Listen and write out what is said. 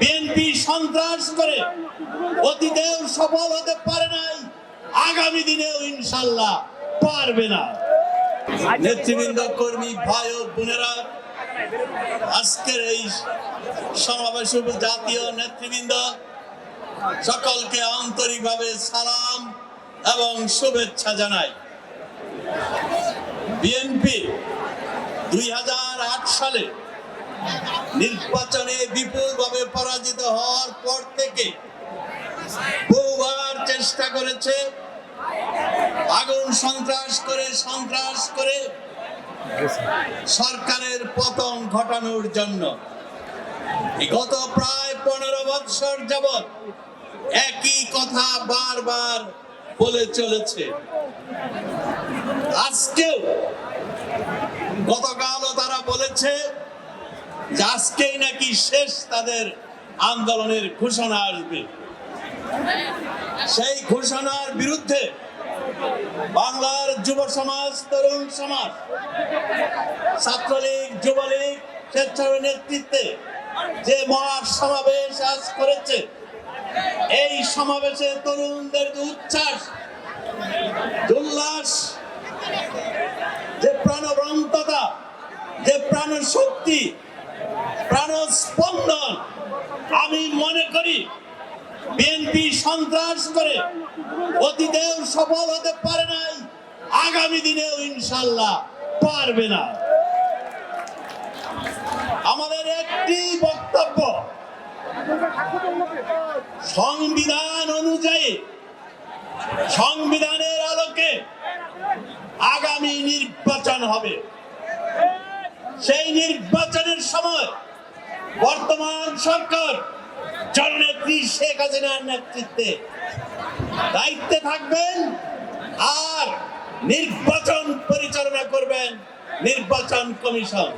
BNP সন্ত্রাস করে অতীতেও সফল হতে পারে নাই, আগামী দিনেও ইনশাল্লাহ পারবে না। নেতৃবৃন্দ, কর্মী, ভাই ও বোনেরা, আজকের এই সমাবেশ জাতীয় নেতৃবৃন্দ, সকলকে আন্তরিকভাবে সালাম এবং শুভেচ্ছা জানাই। বিএনপি দুই হাজার আট সালে নির্বাচনে বিপুলভাবে পরাজিত হওয়ার পর থেকে বহুবার চেষ্টা করেছে আগুন সন্ত্রাস করে সন্ত্রাস করে সরকারের পতন ঘটানোর জন্য। গত প্রায় পনেরো বৎসর যাবৎ একই কথা বারবার বলে চলেছে। আজকেও গতকালও তারা বলেছে আজকেই নাকি শেষ তাদের আন্দোলনের ঘোষণা আসবে। সেই ঘোষণার বিরুদ্ধে বাংলার যুব সমাজ, তরুণ সমাজ, ছাত্রলীগ, যুবলীগ স্বেচ্ছাসেবী নেতৃত্বে যে মহা সমাবেশ আজ করেছে, এই সমাবেশে তরুণদের যে উচ্ছ্বাস, উল্লাস, যে প্রাণবন্ততা, যে প্রাণ শক্তি প্রাণ স্পন্দন আমি মনে করি বিএনপি সন্ত্রাস করে অতীতেও সফল হতে পারে নাই, আগামী দিনেও ইনশাল্লাহ পারবে না। আমাদের একটি বক্তব্য, সংবিধান অনুযায়ী, সংবিধানের আলোকে আগামী নির্বাচন হবে। সেই নির্বাচনের সময় বর্তমান সরকার জননেত্রী শেখ হাসিনার নেতৃত্বে? দায়িত্বে থাকবেন আর নির্বাচন পরিচালনা করবেন নির্বাচন কমিশন।